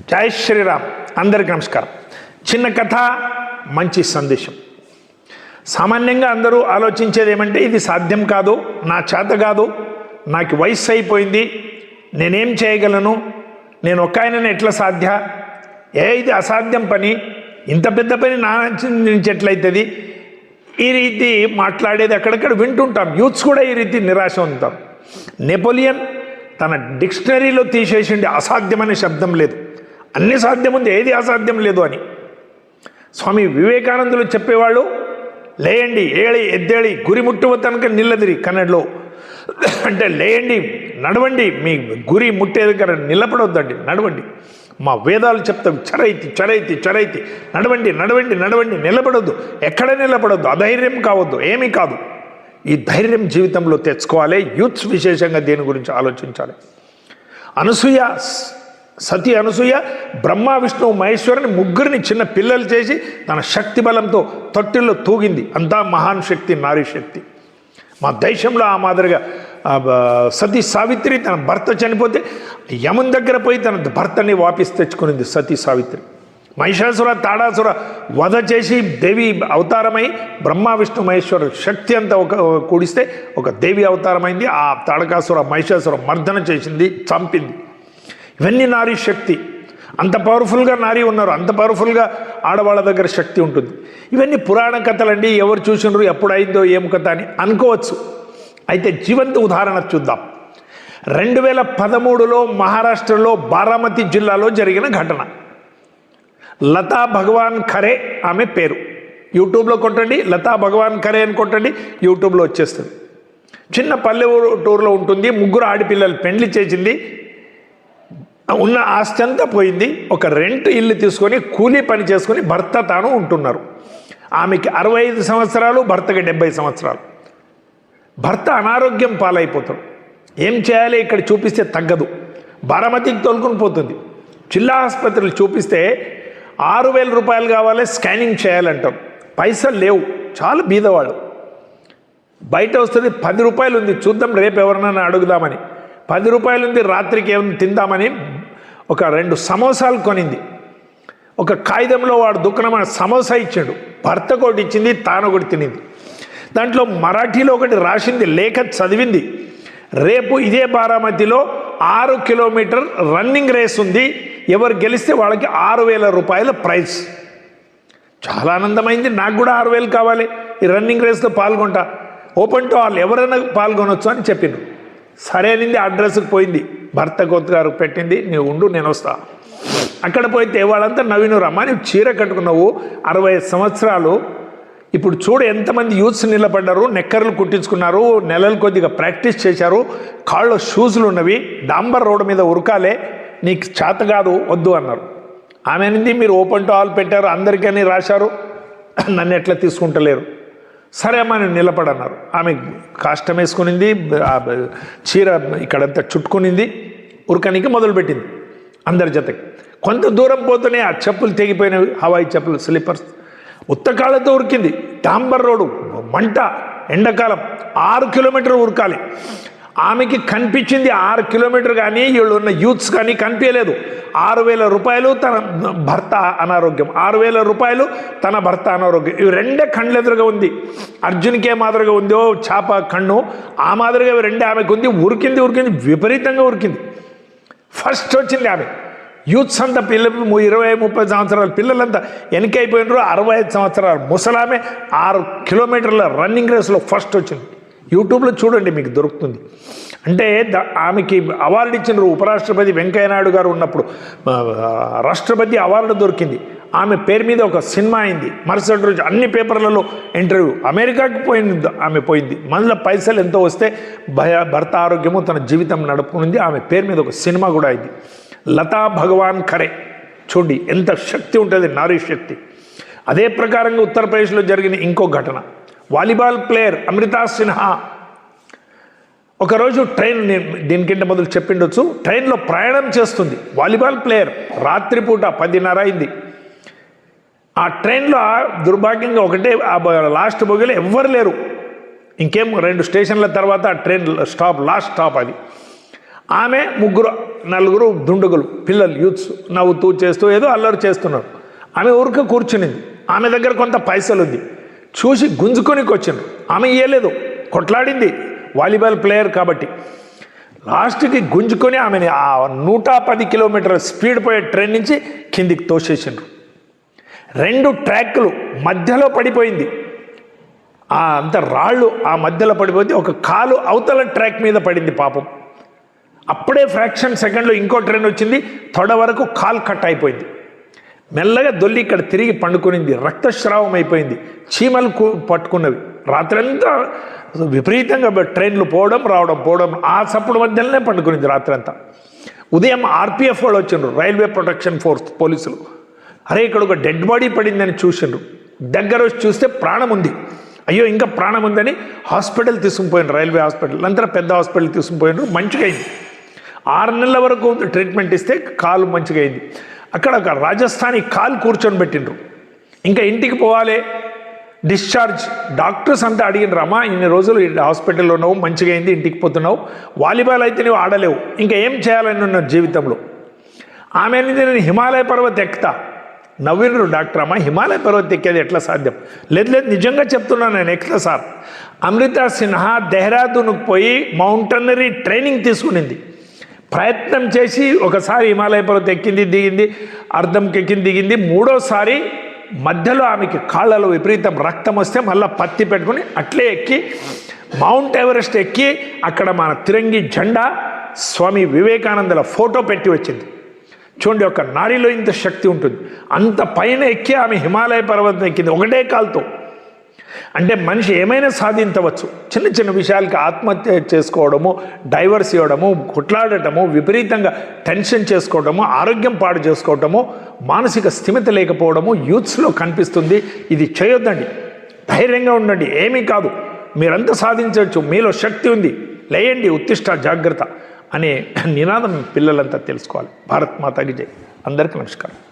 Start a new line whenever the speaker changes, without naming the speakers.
జై శ్రీరామ్. అందరికి నమస్కారం. చిన్న కథ మంచి సందేశం. సామాన్యంగా అందరూ ఆలోచించేది ఏమంటే ఇది సాధ్యం కాదు నా చేత కాదు నాకు వయస్సు అయిపోయింది నేనేం చేయగలను నేను ఒక్క ఆయననే ఎట్లా సాధ్య? ఏ ఇది అసాధ్యం పని ఇంత పెద్ద పని నా నుంచి ఎట్లయితుంది? ఈ రీతి మాట్లాడేది అక్కడక్కడ వింటుంటాం. యూత్స్ కూడా ఈ రీతి నిరాశ ఉంటాం. నెపోలియన్ తన డిక్షనరీలో తీసేసిండి అసాధ్యమనే శబ్దం లేదు. అన్ని సాధ్యం ఉంది ఏది అసాధ్యం లేదు అని. స్వామి వివేకానందులు చెప్పేవాళ్ళు లేయండి ఏళి ఎద్దేళి గురి ముట్టువ తనక నిల్లదిరి కన్నడలో. అంటే లేయండి నడవండి మీ గురి ముట్టే దగ్గర నిలబడొద్దండి నడవండి. మా వేదాలు చెప్తాం చరైతి చరైతి చరైతి నడవండి నడవండి నడవండి నిలబడొద్దు. ఎక్కడ నిలబడొద్దు? అధైర్యం కావద్దు ఏమీ కాదు. ఈ ధైర్యం జీవితంలో తెచ్చుకోవాలి యూత్స్ విశేషంగా దేని గురించి ఆలోచించాలి? అనసూయ సతి అనసూయ బ్రహ్మ విష్ణువు మహేశ్వరుని ముగ్గురిని చిన్న పిల్లలు చేసి తన శక్తి బలంతో తొట్టిల్లో తూగింది. అంతా మహాన్ శక్తి నారీ శక్తి. మా దేశంలో ఆ మాదిరిగా సతీ సావిత్రి తన భర్త చనిపోతే యముని దగ్గర పోయి తన భర్తని వాపిసి తెచ్చుకునింది సతీ సావిత్రి. మహిషాసుర తాడాసుర వధ చేసి దేవి అవతారమై బ్రహ్మ విష్ణు మహేశ్వరు శక్తి అంతా ఒక కూడిస్తే ఒక దేవి అవతారమైంది. ఆ తాడకాసుర మహిషాసుర మర్దన చేసింది చంపింది. ఇవన్నీ నారీ శక్తి. అంత పవర్ఫుల్గా నారీ ఉన్నారు అంత పవర్ఫుల్గా ఆడవాళ్ళ దగ్గర శక్తి ఉంటుంది. ఇవన్నీ పురాణ కథలండి ఎవరు చూసినారు ఎప్పుడు ఏం కథ అని అనుకోవచ్చు. అయితే జీవంత ఉదాహరణ చూద్దాం. రెండు వేల పదమూడులో మహారాష్ట్రలో బారామతి జిల్లాలో జరిగిన ఘటన. లతా భగవాన్ ఖరే ఆమె పేరు. యూట్యూబ్లో కొట్టండి లతా భగవాన్ ఖరే అని కొట్టండి యూట్యూబ్లో వచ్చేస్తుంది. చిన్న పల్లె టూర్లో ఉంటుంది ముగ్గురు ఆడపిల్లలు పెండ్లి చేసింది ఉన్న ఆస్తి అంతా పోయింది. ఒక రెంట్ ఇల్లు తీసుకొని కూలీ పని చేసుకొని భర్త తాను ఉంటున్నారు. ఆమెకి అరవై ఐదు సంవత్సరాలు భర్తకి డెబ్బై సంవత్సరాలు. భర్త అనారోగ్యం పాలైపోతాడు. ఏం చేయాలి? ఇక్కడ చూపిస్తే తగ్గదు. బారామతికి తోలుకొని పోతుంది. జిల్లా ఆసుపత్రులు చూపిస్తే ఆరు వేల రూపాయలు కావాలి స్కానింగ్ చేయాలంటారు. పైసలు లేవు. చాలా బీదవాళ్ళు బయట వస్తుంది పది రూపాయలు ఉంది. చూద్దాం రేపు ఎవరినైనా అడుగుదామని. పది రూపాయలు ఉంది రాత్రికి ఏమైనా తిందామని ఒక రెండు సమోసాలు కొనింది. ఒక కాగితంలో వాడు దుకాణం సమోసా ఇచ్చాడు. భర్త ఒకటి ఇచ్చింది తాను ఒకటి తినింది. దాంట్లో మరాఠీలో ఒకటి రాసింది లేఖ చదివింది. రేపు ఇదే బారామతిలో ఆరు కిలోమీటర్ రన్నింగ్ రేస్ ఉంది. ఎవరు గెలిస్తే వాళ్ళకి ఆరు వేల రూపాయల ప్రైజ్. చాలా ఆనందమైంది నాకు కూడా ఆరు వేలు కావాలి. ఈ రన్నింగ్ రేస్లో పాల్గొంటా. ఓపెన్ టు ఆల్ ఎవరైనా పాల్గొనొచ్చు అని చెప్పిండ్రు. సరే అనింది అడ్రస్కి పోయింది. భర్త గారు పెట్టింది నీవు ఉండు నేను వస్తా. అక్కడ పోయితే వాళ్ళంతా నవీను అమ్మా నువ్వు చీర కట్టుకున్నావు అరవై సంవత్సరాలు. ఇప్పుడు చూడు ఎంతమంది యూత్స్ నిలబడ్డారు నెక్కర్లు కుట్టించుకున్నారు నెలలు కొద్దిగా ప్రాక్టీస్ చేశారు కాళ్ళు షూస్లు ఉన్నవి డాంబర్ రోడ్డు మీద ఉరకాలే నీకు చేత కాదు వద్దు అన్నారు. ఆమె అనింది మీరు ఓపెన్ టు ఆల్ పెట్టారు అందరికీ రాశారు. నన్ను ఎట్లా తీసుకుంటలేరు. సరే అమ్మ నేను నిలబడన్నారు. ఆమె కాష్టం వేసుకునింది ఆ చీర ఇక్కడంతా చుట్టుకునింది ఉరకనికి మొదలుపెట్టింది అందరి జతకి. కొంత దూరం పోతూనే ఆ చెప్పులు తెగిపోయినవి హవాయి చెప్పులు స్లిప్పర్స్ ఉత్తకాళ్ళతో ఉరికింది. డాంబర్ రోడ్డు మంట ఎండాకాలం ఆరు కిలోమీటర్లు ఉరకాలి. ఆమెకి కనిపించింది ఆరు కిలోమీటర్ కానీ వీళ్ళు ఉన్న యూత్స్ కానీ కనిపించలేదు. ఆరు వేల రూపాయలు తన భర్త అనారోగ్యం. ఆరు వేల రూపాయలు తన భర్త అనారోగ్యం. ఇవి రెండే కళ్ళు ఎదురుగా ఉంది. అర్జున్కి ఏ మాదిరిగా ఉందో. చేప కన్ను. ఆ మాదిరిగా ఇవి రెండే ఆమెకు ఉంది. ఉరికింది ఉరికింది విపరీతంగా ఉరికింది. ఫస్ట్ వచ్చింది ఆమె. యూత్స్ అంతా పిల్లలు ఇరవై ముప్పై సంవత్సరాల పిల్లలంతా వెనకైపోయినారు అరవై ఐదు సంవత్సరాలు ముసలామె ఆరు కిలోమీటర్ల రన్నింగ్ రేస్లో ఫస్ట్ వచ్చింది. యూట్యూబ్లో చూడండి మీకు దొరుకుతుంది. అంటే ద- ఆమెకి అవార్డు ఇచ్చిన ఉపరాష్ట్రపతి వెంకయ్యనాయుడు గారు ఉన్నప్పుడు రాష్ట్రపతి అవార్డు దొరికింది. ఆమె పేరు మీద ఒక సినిమా అయింది. మరుసటి రోజు అన్ని పేపర్లలో ఇంటర్వ్యూ. అమెరికాకి పోయింది ఆమె పోయింది. మళ్ళీ పైసలు ఎంతో వస్తే భయ భర్త ఆరోగ్యము తన జీవితం నడుపుకుంది. ఆమె పేరు మీద ఒక సినిమా కూడా అయింది. లతా భగవాన్ ఖరే. చూడండి ఎంత శక్తి ఉంటుంది నారీ శక్తి. అదే ప్రకారంగా ఉత్తరప్రదేశ్లో జరిగిన ఇంకో ఘటన. Volleyball player Amrita Sinha. ఒకరోజు ట్రైన్ నేను దీనికంటే మొదలు చెప్పిండొచ్చు. ట్రైన్లో ప్రయాణం చేస్తుంది. వాలీబాల్ ప్లేయర్ రాత్రిపూట పదిన్నర అయింది. ఆ ట్రైన్లో దుర్భాగ్యంగా ఒకటే ఆ లాస్ట్ బోగిలో ఎవ్వరు లేరు. ఇంకేం రెండు స్టేషన్ల తర్వాత ఆ ట్రైన్ స్టాప్ లాస్ట్ స్టాప్ అది. ఆమె ముగ్గురు నలుగురు దుండుగులు పిల్లలు యూత్స్ నవ్వుతూ చేస్తూ ఏదో అల్లరి చేస్తున్నారు. ఆమె ఊరికే కూర్చునింది. ఆమె దగ్గర కొంత పైసలు ఉంది చూసి గుంజుకొనికి వచ్చింది ఆమె ఇయ్యలేదు. కొట్లాడింది. వాలీబాల్ ప్లేయర్ కాబట్టి. లాస్ట్కి గుంజుకొని ఆమెని ఆ నూట పది కిలోమీటర్ల స్పీడ్ పోయే ట్రైన్ నుంచి కిందికి తోసేసిండ్రు. రెండు ట్రాక్లు మధ్యలో పడిపోయింది. ఆ అంత రాళ్ళు ఆ మధ్యలో పడిపోతే ఒక కాలు అవతల ట్రాక్ మీద పడింది పాపం. అప్పుడే ఫ్రాక్షన్ సెకండ్లో ఇంకో ట్రైన్ వచ్చింది. తొడ వరకు కాల్ కట్ అయిపోయింది. మెల్లగా దొల్లి ఇక్కడ తిరిగి పండుకునింది. రక్తస్రావం అయిపోయింది. చీమలు పట్టుకున్నవి. రాత్రంతా విపరీతంగా ట్రైన్లు పోవడం రావడం పోవడం ఆ సప్పుడు మధ్యలోనే పండుకునింది రాత్రంతా. ఉదయం ఆర్పిఎఫ్ వాళ్ళు వచ్చిండ్రు. రైల్వే ప్రొటెక్షన్ ఫోర్స్ పోలీసులు. అరే ఇక్కడ ఒక డెడ్ బాడీ పడిందని చూసిండ్రు. దగ్గర వచ్చి చూస్తే ప్రాణం ఉంది. అయ్యో ఇంకా ప్రాణం ఉందని హాస్పిటల్ తీసుకుపోయినారు రైల్వే హాస్పిటల్. అంతా పెద్ద హాస్పిటల్ తీసుకుపోయినారు మంచిగా అయింది ఆరు నెలల వరకు ట్రీట్మెంట్ ఇస్తే కాలు మంచిగా అయింది అక్కడ ఒక రాజస్థానీ కాలు కూర్చొని పెట్టిండ్రు. ఇంకా ఇంటికి పోవాలి. డిశ్చార్జ్ డాక్టర్స్ అంతా అడిగినరు అమ్మా ఇన్ని రోజులు హాస్పిటల్లో ఉన్నావు మంచిగా అయింది ఇంటికి పోతున్నావు. వాలీబాల్ అయితే నువ్వు ఆడలేవు. ఇంకా ఏం చేయాలని ఉన్నావు జీవితంలో? ఆమె అనేది నేను హిమాలయ పర్వత ఎక్కుతా. నవ్వినరు డాక్టర్ అమ్మ హిమాలయ పర్వత ఎక్కేది ఎట్లా సాధ్యం? లేదు లేదు నిజంగా చెప్తున్నాను నేను ఎక్కుతా సార్? అమృత సిన్హా దెహ్రాదూన్కి పోయి మౌంటనరీ ట్రైనింగ్ తీసుకునింది. ప్రయత్నం చేసి ఒకసారి హిమాలయ పర్వతం ఎక్కింది దిగింది అర్ధంకి ఎక్కింది దిగింది. మూడోసారి మధ్యలో ఆమెకి కాళ్ళలో విపరీతం రక్తం వస్తే మళ్ళీ పత్తి పెట్టుకుని అట్లే ఎక్కి మౌంట్ ఎవరెస్ట్ ఎక్కి అక్కడ మన తిరంగి జెండా స్వామి వివేకానందల ఫోటో పెట్టి వచ్చింది. చూడండి ఒక నాడిలో ఇంత శక్తి ఉంటుంది. అంత పైన ఎక్కి ఆమె హిమాలయ పర్వతం ఎక్కింది. ఒకటే కాలుతో. అంటే మనిషి ఏమైనా సాధించవచ్చు. చిన్న చిన్న విషయాలకి ఆత్మహత్య చేసుకోవడము డైవర్స్ ఇవ్వడము కొట్లాడటము విపరీతంగా టెన్షన్ చేసుకోవడము ఆరోగ్యం పాడు చేసుకోవడము మానసిక స్థిమిత లేకపోవడము యూత్స్లో కనిపిస్తుంది. ఇది చేయొద్దండి. ధైర్యంగా ఉండండి. ఏమీ కాదు. మీరంతా సాధించవచ్చు. మీలో శక్తి ఉంది. లేయండి. ఉత్తిష్ట జాగ్రత్త అనే నినాదం పిల్లలంతా తెలుసుకోవాలి. భారత్ మాతాకి జై. అందరికీ నమస్కారం.